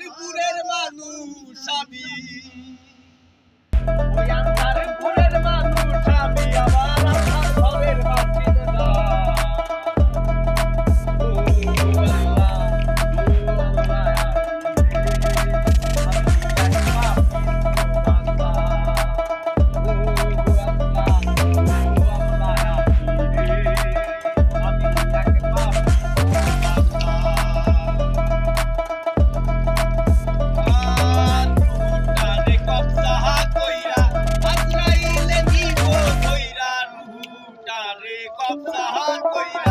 আন্ধারপুরের মানুষ আমি। কবজা কইরা